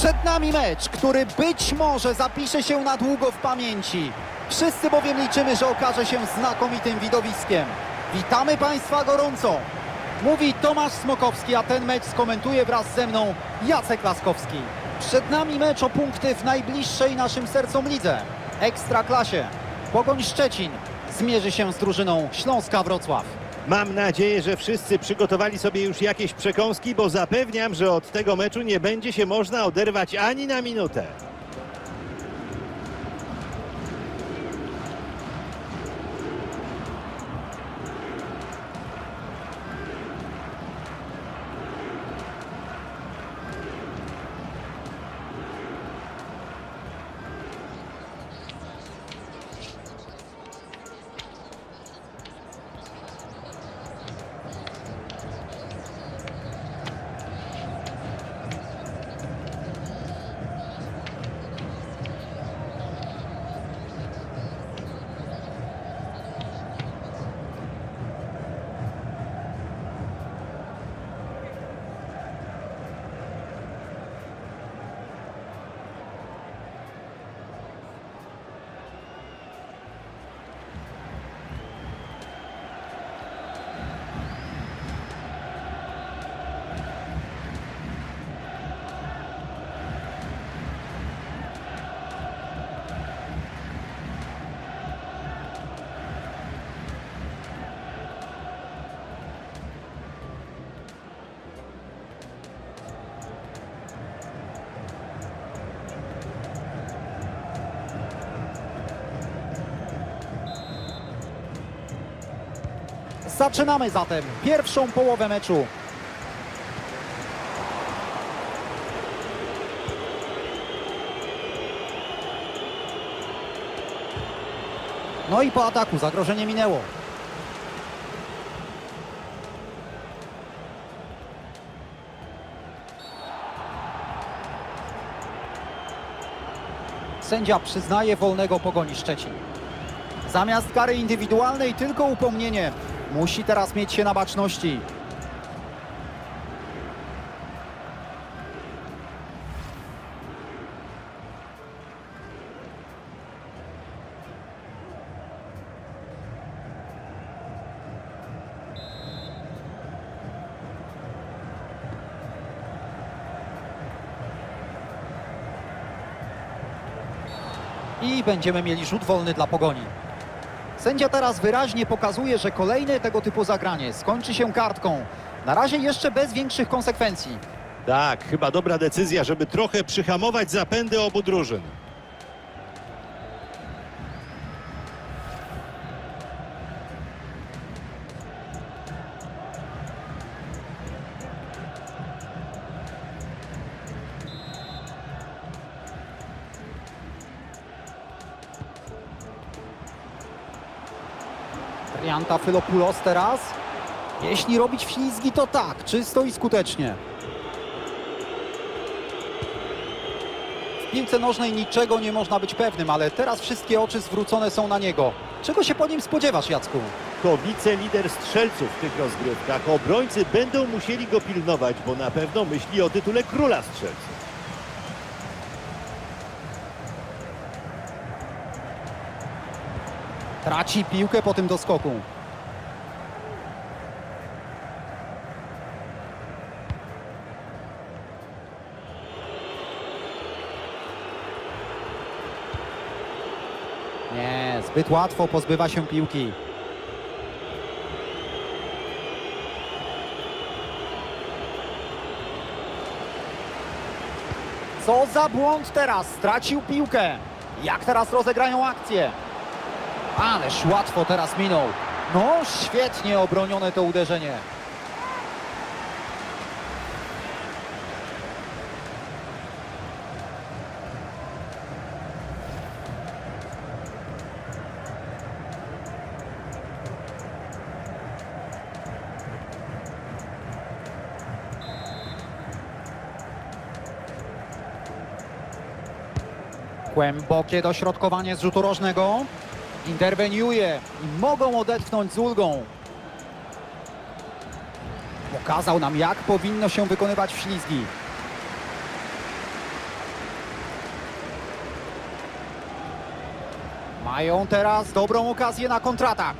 Przed nami mecz, który być może zapisze się na długo w pamięci. Wszyscy bowiem liczymy, że okaże się znakomitym widowiskiem. Witamy Państwa gorąco. Mówi Tomasz Smokowski, a ten mecz skomentuje wraz ze mną Jacek Laskowski. Przed nami mecz o punkty w najbliższej naszym sercom lidze. Ekstraklasie. Pogoń Szczecin zmierzy się z drużyną Śląska Wrocław. Mam nadzieję, że wszyscy przygotowali sobie już jakieś przekąski, bo zapewniam, że od tego meczu nie będzie się można oderwać ani na minutę. Zaczynamy zatem pierwszą połowę meczu. No i po ataku zagrożenie minęło. Sędzia przyznaje wolnego pogoni Szczecin. Zamiast kary indywidualnej tylko upomnienie. Musi teraz mieć się na baczności. I będziemy mieli rzut wolny dla pogoni. Sędzia teraz wyraźnie pokazuje, że kolejne tego typu zagranie skończy się kartką. Na razie jeszcze bez większych konsekwencji. Tak, chyba dobra decyzja, żeby trochę przyhamować zapędy obu drużyn. Trianta Fylopulos teraz. Jeśli robić ślizgi, to tak, czysto i skutecznie. W piłce nożnej niczego nie można być pewnym, ale teraz wszystkie oczy zwrócone są na niego. Czego się po nim spodziewasz, Jacku? To wicelider strzelców w tych rozgrywkach. Obrońcy będą musieli go pilnować, bo na pewno myśli o tytule króla strzelców. Traci piłkę po tym doskoku. Nie, zbyt łatwo pozbywa się piłki. Co za błąd teraz? Stracił piłkę. Jak teraz rozegrają akcję? Ależ łatwo teraz minął. No, świetnie obronione to uderzenie. Głębokie dośrodkowanie z rzutu rożnego interweniuje i mogą odetchnąć z ulgą. Pokazał nam, jak powinno się wykonywać ślizgi. Mają teraz dobrą okazję na kontratak.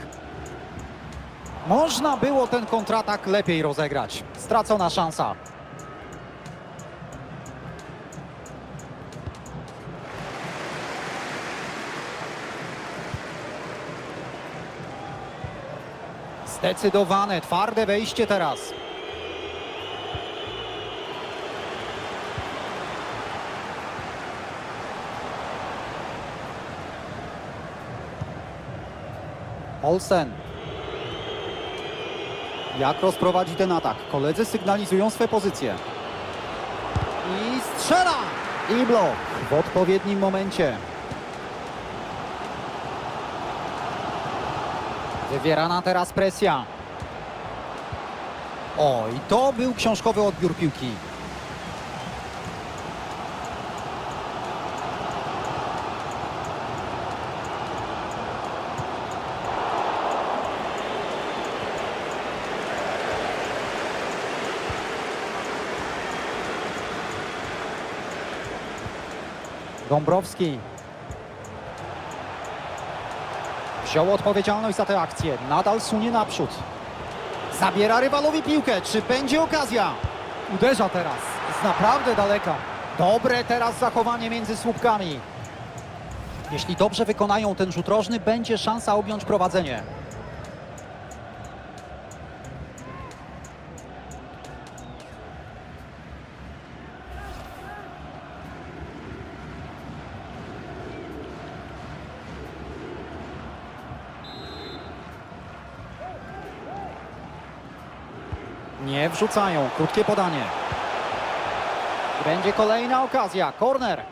Można było ten kontratak lepiej rozegrać. Stracona szansa. Zdecydowane, twarde wejście teraz. Olsen. Jak rozprowadzi ten atak? Koledzy sygnalizują swe pozycje. I strzela! I blok w odpowiednim momencie. Wywierana teraz presja. O, i to był książkowy odbiór piłki. Dąbrowski. Wziął odpowiedzialność za tę akcję. Nadal sunie naprzód. Zabiera rywalowi piłkę. Czy będzie okazja? Uderza teraz. Z naprawdę daleka. Dobre teraz zachowanie między słupkami. Jeśli dobrze wykonają ten rzut rożny, będzie szansa objąć prowadzenie. Wrzucają. Krótkie podanie. Będzie kolejna okazja. Korner.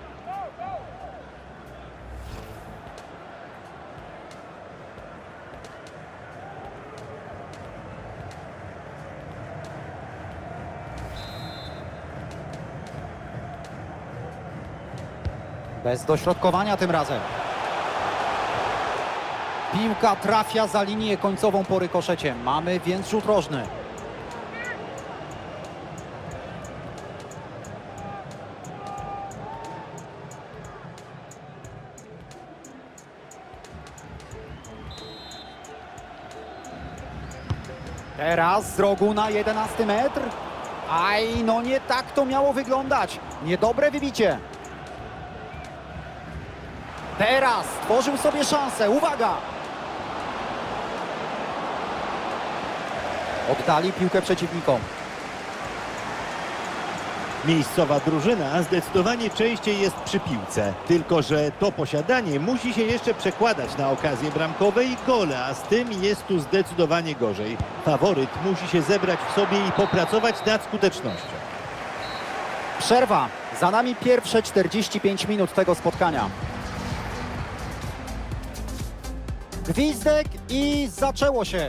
Bez dośrodkowania tym razem. Piłka trafia za linię końcową po rykoszecie. Mamy więc rzut rożny. Teraz z rogu na 11 metr. Aj, no nie tak to miało wyglądać. Niedobre wybicie. Teraz stworzył sobie szansę. Uwaga! Oddali piłkę przeciwnikom. Miejscowa drużyna zdecydowanie częściej jest przy piłce. Tylko, że to posiadanie musi się jeszcze przekładać na okazje bramkowe i gole, a z tym jest tu zdecydowanie gorzej. Faworyt musi się zebrać w sobie i popracować nad skutecznością. Przerwa. Za nami pierwsze 45 minut tego spotkania. Gwizdek i zaczęło się.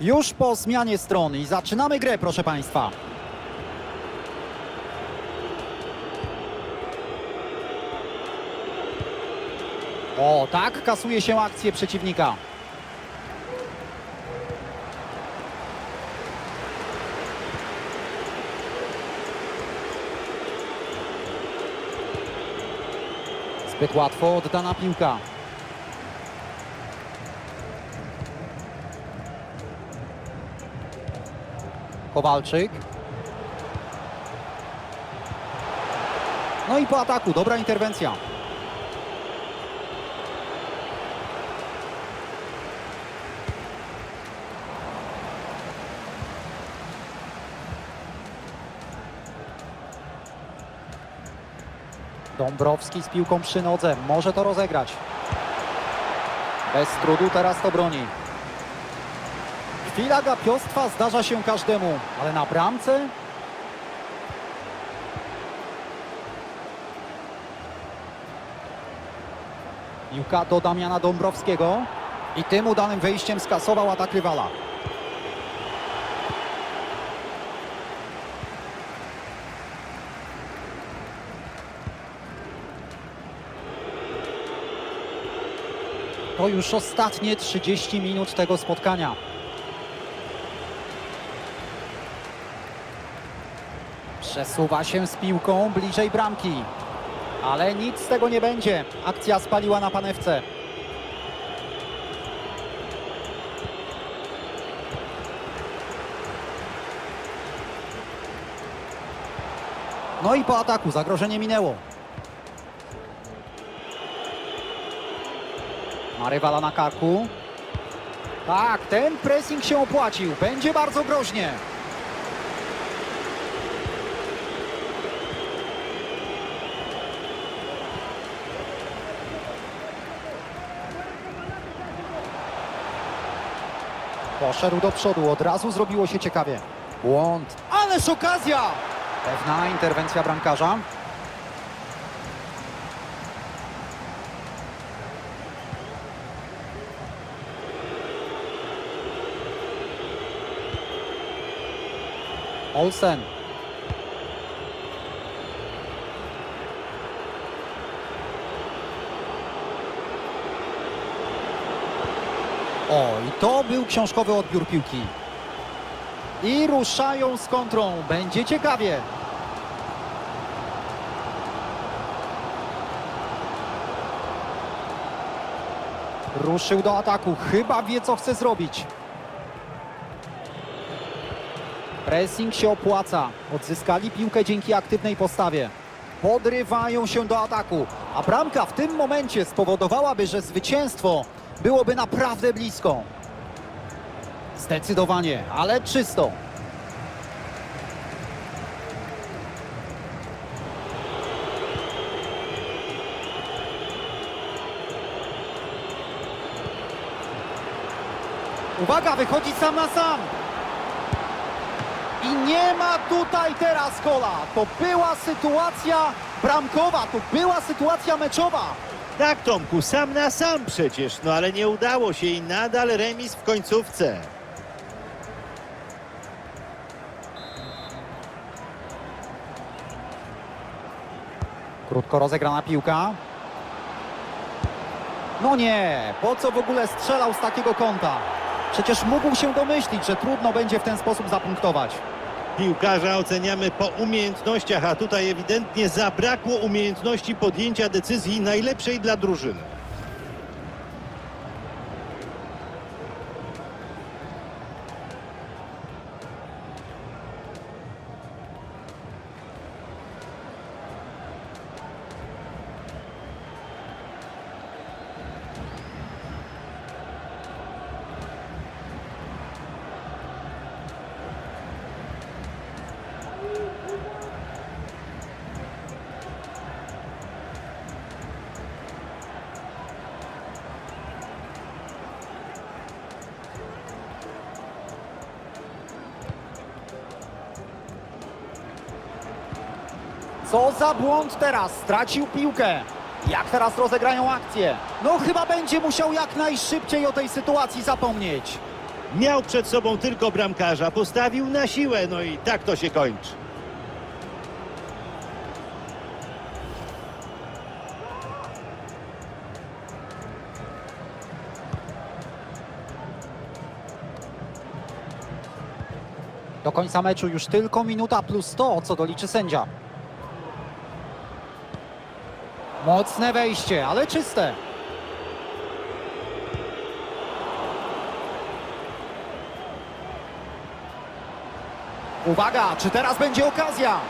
Już po zmianie stron i zaczynamy grę, proszę Państwa. O, tak kasuje się akcję przeciwnika. Zbyt łatwo oddana piłka. Kowalczyk. No i po ataku, dobra interwencja. Dąbrowski z piłką przy nodze. Może to rozegrać. Bez trudu teraz to broni. Chwila gapiostwa zdarza się każdemu, ale na bramce Piłka do Damiana Dąbrowskiego i tym udanym wejściem skasował atak rywala. To już ostatnie 30 minut tego spotkania. Przesuwa się z piłką bliżej bramki. Ale nic z tego nie będzie. Akcja spaliła na panewce. No i po ataku zagrożenie minęło. Ma rywala na karku. Tak, ten pressing się opłacił. Będzie bardzo groźnie. Poszedł do przodu, od razu zrobiło się ciekawie. Błąd, ależ okazja! Pewna interwencja bramkarza. Olsen. O, i to był książkowy odbiór piłki. I ruszają z kontrą. Będzie ciekawie. Ruszył do ataku. Chyba wie, co chce zrobić. Pressing się opłaca. Odzyskali piłkę dzięki aktywnej postawie. Podrywają się do ataku. A bramka w tym momencie spowodowałaby, że zwycięstwo byłoby naprawdę blisko. Zdecydowanie, ale czysto. Uwaga, wychodzi sam na sam. I nie ma tutaj teraz kola. To była sytuacja bramkowa, to była sytuacja meczowa. Tak, Tomku, sam na sam przecież, no ale nie udało się i nadal remis w końcówce. Krótko rozegrana piłka. No nie, po co w ogóle strzelał z takiego kąta? Przecież mógł się domyślić, że trudno będzie w ten sposób zapunktować. Piłkarza oceniamy po umiejętnościach, a tutaj ewidentnie zabrakło umiejętności podjęcia decyzji najlepszej dla drużyny. Co za błąd teraz? Stracił piłkę. Jak teraz rozegrają akcję? No chyba będzie musiał jak najszybciej o tej sytuacji zapomnieć. Miał przed sobą tylko bramkarza, postawił na siłę, no i tak to się kończy. Do końca meczu już tylko minuta plus 100, co doliczy sędzia. Mocne wejście, ale czyste. Uwaga, czy teraz będzie okazja?